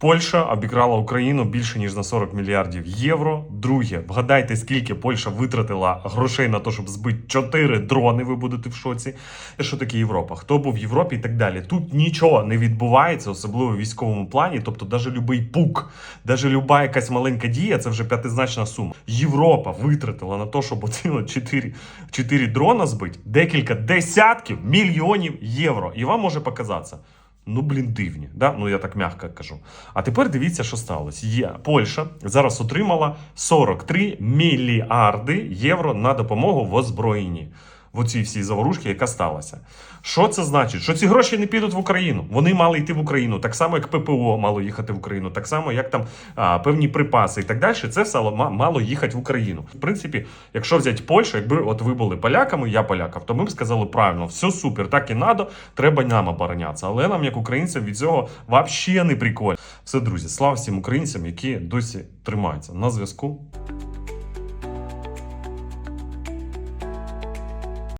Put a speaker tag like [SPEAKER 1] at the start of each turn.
[SPEAKER 1] Польща обікрала Україну більше ніж на 40 мільярдів євро. Друге, вгадайте, скільки Польща витратила грошей на те, щоб збити 4 дрони. Ви будете в шоці. Що таке Європа? Хто був в Європі і так далі? Тут нічого не відбувається, особливо в військовому плані. Тобто, навіть любий пук, навіть люба якась маленька дія, це вже п'ятизначна сума. Європа витратила на те, щоб оці 4, 4 дрона збити декілька десятків мільйонів євро. І вам може показатися. Ну, блін, дивні, да? ну я так м'яко кажу. А тепер дивіться, що сталося. Є Польща зараз отримала 43 мільярди євро на допомогу в озброєнні. В оцій всій заворушці, яка сталася. Що це значить? Що ці гроші не підуть в Україну? Вони мали йти в Україну, так само, як ППО мало їхати в Україну, так само, як там а, певні припаси і так далі. Це все мало їхати в Україну. В принципі, якщо взяти Польщу, якби от ви були поляками, я полякав, то ми б сказали правильно, все супер, так і надо, треба нам оборонятися. Але нам, як українцям, від цього взагалі не прикольно. Все, друзі, слава всім українцям, які досі тримаються на зв'язку.